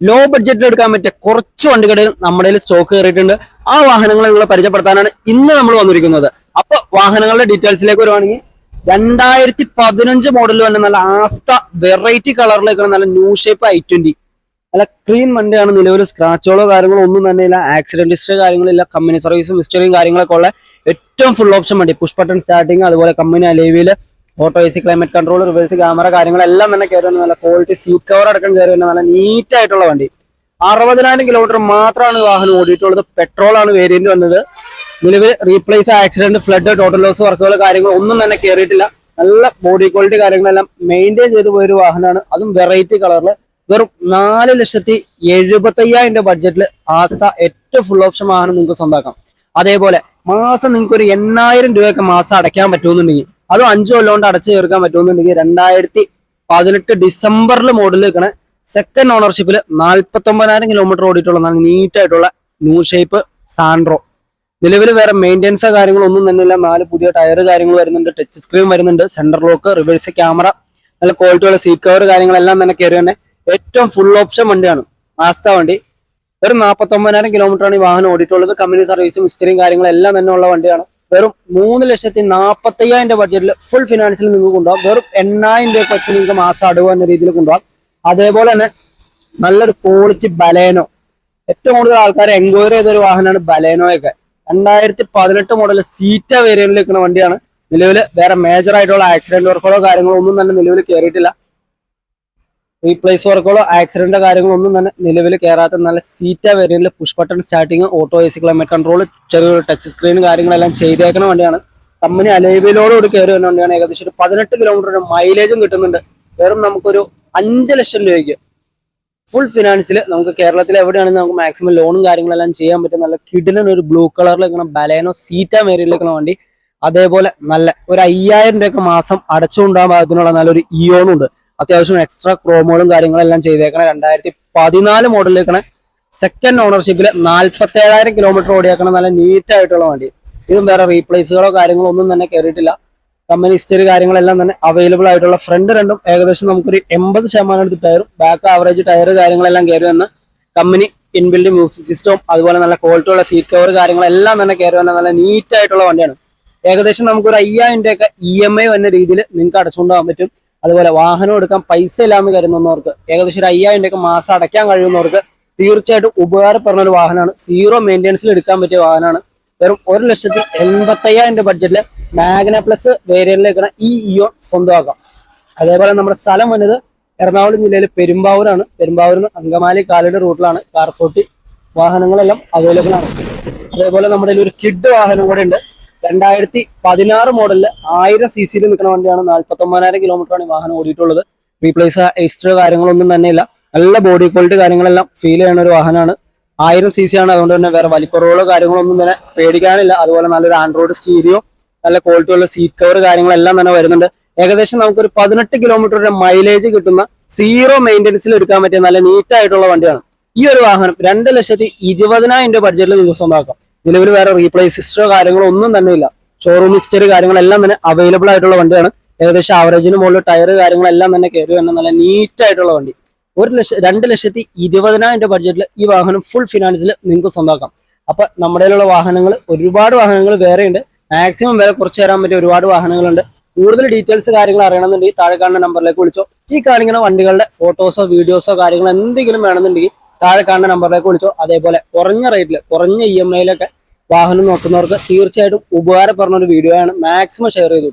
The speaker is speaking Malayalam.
ലോ ബഡ്ജറ്റിൽ എടുക്കാൻ പറ്റിയ കുറച്ച് വണ്ടികൾ നമ്മുടെ സ്റ്റോക്ക് കയറിയിട്ടുണ്ട് ആ വാഹനങ്ങൾ നിങ്ങളെ പരിചയപ്പെടുത്താനാണ് ഇന്ന് നമ്മൾ വന്നിരിക്കുന്നത്. അപ്പൊ വാഹനങ്ങളുടെ ഡീറ്റെയിൽസിലേക്ക് വരുവാണെങ്കിൽ രണ്ടായിരത്തി പതിനഞ്ച് മോഡൽ തന്നെ നല്ല ആസ്ത വെറൈറ്റി കളറിലേക്ക് നല്ല ന്യൂ ഷേപ്പ് ഐ ട്വന്റി നല്ല ക്ലീൻ വണ്ടിയാണ് നിലവിൽ സ്ക്രാച്ചുകളോ കാര്യങ്ങളോ ഒന്നും തന്നെ ഇല്ല. ആക്സിഡന്റ് ഹിസ്റ്ററി കാര്യങ്ങളില്ല കമ്പനി സർവീസും ഹിസ്റ്ററിയും കാര്യങ്ങളൊക്കെ ഉള്ള ഏറ്റവും ഫുൾ ഓപ്ഷൻ വണ്ടി. പുഷ് ബട്ടൺ സ്റ്റാർട്ടിങ് അതുപോലെ company അലേവിൽ auto A C climate control reverse camera കാര്യങ്ങളെല്ലാം തന്നെ കയറി വരുന്ന നല്ല ക്വാളിറ്റി സീറ്റ് കവർ അടക്കം കയറി വരുന്ന നല്ല നീറ്റ് ആയിട്ടുള്ള വണ്ടി. അറുപതിനായിരം കിലോമീറ്റർ മാത്രമാണ് വാഹനം ഓടിയിട്ടുള്ളത്. പെട്രോൾ ആണ് വേരിയന്റ് വന്നത്. നിലവിൽ replace accident flood total loss വർക്കുകൾ കാര്യങ്ങൾ ഒന്നും തന്നെ കയറിയിട്ടില്ല നല്ല ബോഡി ക്വാളിറ്റി കാര്യങ്ങളെല്ലാം മെയിന്റെയിൻ ചെയ്ത് പോയൊരു വാഹനമാണ്. അതും വെറൈറ്റി കളറിൽ വെറും നാല് ലക്ഷത്തി എഴുപത്തയ്യായിരം രൂപ ബഡ്ജറ്റിൽ ആസ്ഥ ഏറ്റവും ഫുൾ ഓപ്ഷൻ വാഹനം നിങ്ങൾക്ക് സ്വന്തമാക്കാം അതേപോലെ മാസം നിങ്ങൾക്ക് ഒരു എണ്ണായിരം രൂപയൊക്കെ മാസം അടയ്ക്കാൻ പറ്റുമെന്നുണ്ടെങ്കിൽ അതും അഞ്ചു കൊല്ലം കൊണ്ട് അടച്ചു തീർക്കാൻ പറ്റുമെന്നുണ്ടെങ്കിൽ രണ്ടായിരത്തി പതിനെട്ട് ഡിസംബറിൽ മോഡൽ നിൽക്കണ സെക്കൻഡ് ഓണർഷിപ്പിൽ നാൽപ്പത്തി ഒമ്പതിനായിരം കിലോമീറ്റർ ഓടിയിട്ടുള്ള നല്ല നീറ്റ് ആയിട്ടുള്ള ന്യൂ ഷേപ്പ് സാൻഡ്രോ നിലവിൽ വേറെ മെയിന്റെനൻസോ കാര്യങ്ങളൊന്നും തന്നെ ഇല്ല. നാല് പുതിയ ടയർ കാര്യങ്ങൾ വരുന്നുണ്ട് ടച്ച് സ്ക്രീൻ വരുന്നുണ്ട് സെന്റർ ലോക്ക് റിവേഴ്സ് ക്യാമറ നല്ല ക്വാളിറ്റിയുള്ള സീറ്റ് കവർ കാര്യങ്ങളെല്ലാം തന്നെ കയറി തന്നെ ഏറ്റവും ഫുൾ ഓപ്ഷൻ വണ്ടിയാണ്. ആസ്ത വണ്ടി. ഒരു നാൽപ്പത്തൊമ്പതിനായിരം കിലോമീറ്റർ ആണ് ഈ വാഹനം ഓടിയിട്ടുള്ളത്. കമ്പനി സർവീസും ഹിസ്റ്ററിയും കാര്യങ്ങളെല്ലാം തന്നെ ഉള്ള വണ്ടിയാണ്. വെറും മൂന്ന് ലക്ഷത്തി നാൽപ്പത്തയ്യായിരം രൂപ ബഡ്ജറ്റിൽ ഫുൾ ഫിനാൻസിൽ നിങ്ങൾക്ക് കൊണ്ടുപോകാം. വെറും എണ്ണായിരം രൂപ വെച്ച് നിങ്ങൾക്ക് മാസം അടവ് എന്ന രീതിയിൽ കൊണ്ടുപോകാം. അതേപോലെ തന്നെ നല്ലൊരു ക്വാളിറ്റി ബലേനോ ഏറ്റവും കൂടുതൽ ആൾക്കാർ എൻക്വയറി ചെയ്തൊരു വാഹനമാണ് ബലേനോയൊക്കെ രണ്ടായിരത്തി പതിനെട്ട് മോഡൽ സീറ്റ വേരിയന്റിൽ നിൽക്കുന്ന വണ്ടിയാണ്. നിലവിൽ വേറെ മേജർ ആയിട്ടുള്ള ആക്സിഡന്റ് വർക്കുകളോ കാര്യങ്ങളോ ഒന്നും തന്നെ നിലവിൽ കയറിയിട്ടില്ല റീപ്ലേസ് വർക്കുകളോ ആക്സിഡന്റ് കാര്യങ്ങളോ ഒന്നും തന്നെ നിലവിൽ കയറാത്ത നല്ല സീറ്റ വേരിയന്റിൽ push button starting auto A C climate control ചെറിയൊരു ടച്ച് സ്ക്രീൻ കാര്യങ്ങളെല്ലാം ചെയ്തേക്കുന്ന വണ്ടിയാണ്. കമ്പനി അലൈവിലോടുകൂടി കയറി വരുന്ന വണ്ടിയാണ്. ഏകദേശം ഒരു പതിനെട്ട് കിലോമീറ്റർ മൈലേജും കിട്ടുന്നുണ്ട്. വെറും നമുക്കൊരു അഞ്ച് ലക്ഷം രൂപയ്ക്ക് ഫുൾ ഫിനാൻസിൽ നമുക്ക് കേരളത്തിൽ എവിടെയാണെങ്കിലും നമുക്ക് മാക്സിമം ലോണും കാര്യങ്ങളെല്ലാം ചെയ്യാൻ പറ്റും. നല്ല കിടിലൻ ഒരു ബ്ലൂ കളറിലേക്കാണ് ബലേനോ സീറ്റ മേരിയിലേക്കാണ് വണ്ടി. അതേപോലെ നല്ല ഒരു അയ്യായിരം രൂപയൊക്കെ മാസം അടച്ചുകൊണ്ടാകാൻ പാകത്തിനുള്ള നല്ലൊരു ഇയോണും ഉണ്ട്. അത്യാവശ്യം എക്സ്ട്രാ ക്രോമോളും കാര്യങ്ങളെല്ലാം ചെയ്തേക്കണ. രണ്ടായിരത്തി പതിനാല് മോഡലിലേക്കണ സെക്കൻഡ് ഓണർഷിപ്പിൽ നാൽപ്പത്തി ഏഴായിരം കിലോമീറ്റർ ഓടിയേക്കണ. നല്ല നീറ്റ് ആയിട്ടുള്ള വണ്ടി. ഇതും വേറെ റീപ്ലേസുകളോ കാര്യങ്ങളോ ഒന്നും തന്നെ കയറിയിട്ടില്ല കമ്പനി ഹിസ്റ്ററി കാര്യങ്ങളെല്ലാം തന്നെ അവൈലബിൾ ആയിട്ടുള്ള ഫ്രണ്ട് രണ്ടും ഏകദേശം നമുക്കൊരു എൺപത് ശതമാനം എടുത്ത് ടയറും ബാക്ക് ആവറേജ് ടയർ കാര്യങ്ങളെല്ലാം കയറി വന്ന് കമ്പനി ഇൻബിൽഡ് മ്യൂസിക് സിസ്റ്റവും അതുപോലെ നല്ല ക്വാളിറ്റി ഉള്ള സീറ്റ് കവർ കാര്യങ്ങളെല്ലാം തന്നെ കയറി വന്ന നല്ല നീറ്റ് ആയിട്ടുള്ള വണ്ടിയാണ്. ഏകദേശം നമുക്കൊരു അയ്യായിരം രൂപയൊക്കെ ഇ എം ഐ വന്ന രീതിയിൽ നിങ്ങൾക്ക് അടച്ചുകൊണ്ടുപോകാൻ പറ്റും. അതുപോലെ വാഹനം എടുക്കാൻ പൈസ ഇല്ലാന്ന് കരുതുന്നവർക്ക് ഏകദേശം ഒരു അയ്യായിരം രൂപയൊക്കെ മാസം അടയ്ക്കാൻ കഴിയുന്നവർക്ക് തീർച്ചയായിട്ടും ഉപകാരപ്പെടുന്ന ഒരു വാഹനമാണ്. സീറോ മെയിന്റെനൻസിൽ എടുക്കാൻ പറ്റിയ വാഹനമാണ്. വെറും ഒരു ലക്ഷത്തി എൺപത്തയ്യായിരം രൂപ ബഡ്ജറ്റിൽ മാഗ്ന പ്ലസ് വേരിയന്റിലേക്കാണ് ഈ ഇയോൺ സ്വന്തമാക്കാം അതേപോലെ നമ്മുടെ സ്ഥലം വന്നത് എറണാകുളം ജില്ലയിലെ പെരുമ്പാവൂരാണ്. പെരുമ്പാവൂരിൽ നിന്ന് അങ്കമാലി കാലയുടെ റൂട്ടിലാണ് കാർ ഫോർട്ടി വാഹനങ്ങളെല്ലാം അവൈലബിൾ ആണ്. അതേപോലെ നമ്മുടെ ഒരു കിഡ് വാഹനം കൂടെ ഉണ്ട്. രണ്ടായിരത്തി പതിനാറ് മോഡലിൽ ആയിരം സി സിയിൽ നിൽക്കുന്ന വണ്ടിയാണ് നാൽപ്പത്തി ഒമ്പതിനായിരം കിലോമീറ്റർ ആണ് വാഹനം ഓടിയിട്ടുള്ളത്. റീപ്ലേസ് എക്സ്ട്രാ കാര്യങ്ങളൊന്നും തന്നെ ഇല്ല നല്ല ബോഡി ക്വാളിറ്റി കാര്യങ്ങളെല്ലാം ഫീൽ ചെയ്യുന്ന ഒരു വാഹനമാണ്. ആയിരം സി സി ആണ് അതുകൊണ്ട് തന്നെ വേറെ വലിക്കുറവുകളോ കാര്യങ്ങളോ ഒന്നും തന്നെ പേടിക്കാനില്ല. അതുപോലെ നല്ലൊരു ആൻഡ്രോയിഡ് സ്റ്റീരിയോ നല്ല ക്വാളിറ്റി ഉള്ള സീറ്റ് കവർ കാര്യങ്ങളെല്ലാം തന്നെ വരുന്നുണ്ട്. ഏകദേശം നമുക്കൊരു പതിനെട്ട് കിലോമീറ്റർ മൈലേജ് കിട്ടുന്ന സീറോ മെയിന്റെനൻസിൽ എടുക്കാൻ പറ്റിയ നല്ല നീറ്റ് ആയിട്ടുള്ള വണ്ടിയാണ്. ഈ ഒരു വാഹനം രണ്ട് ലക്ഷത്തി ഇരുപതിനായിരം രൂപ ബഡ്ജറ്റിൽ നിങ്ങൾക്ക് സ്വന്തമാക്കാം നിലവിൽ വേറെ റീപ്ലേസ് ഹിസ്റ്ററോ കാര്യങ്ങളോ ഒന്നും തന്നെ ഇല്ല. ഷോറൂം ഹിസ്റ്ററി കാര്യങ്ങളെല്ലാം തന്നെ അവൈലബിൾ ആയിട്ടുള്ള വണ്ടിയാണ്. ഏകദേശം ആവറേജിന് മുകളിൽ ടയർ കാര്യങ്ങളെല്ലാം തന്നെ കയറി വരുന്ന നല്ല നീറ്റ് ആയിട്ടുള്ള വണ്ടി. ഒരു ലക്ഷം രണ്ട് ലക്ഷത്തി ഇരുപതിനായിരം രൂപ ബഡ്ജറ്റിൽ ഈ വാഹനം ഫുൾ ഫിനാൻസിൽ നിങ്ങൾക്ക് സ്വന്തമാക്കാം. അപ്പൊ നമ്മുടെ കയ്യിലുള്ള വാഹനങ്ങൾ ഒരുപാട് വാഹനങ്ങൾ വേറെയുണ്ട്. മാക്സിമം വില കുറച്ച് തരാൻ പറ്റിയ ഒരുപാട് വാഹനങ്ങളുണ്ട്. കൂടുതൽ ഡീറ്റെയിൽസ് കാര്യങ്ങൾ അറിയണമെന്നുണ്ടെങ്കിൽ താഴെ കാണുന്ന നമ്പറിലേക്ക് വിളിച്ചോ. ഈ കാണിക്കുന്ന വണ്ടികളുടെ ഫോട്ടോസോ വീഡിയോസോ കാര്യങ്ങളോ എന്തെങ്കിലും വേണമെന്നുണ്ടെങ്കിൽ താഴെ കാണുന്ന നമ്പറിലേക്ക് വിളിച്ചോ. അതേപോലെ കുറഞ്ഞ റേറ്റിൽ കുറഞ്ഞ ഇ എം ഐയിലൊക്കെ വാഹനം നോക്കുന്നവർക്ക് തീർച്ചയായിട്ടും ഉപകാരപ്പെടുന്ന ഒരു വീഡിയോ ആണ്. മാക്സിമം ഷെയർ ചെയ്തു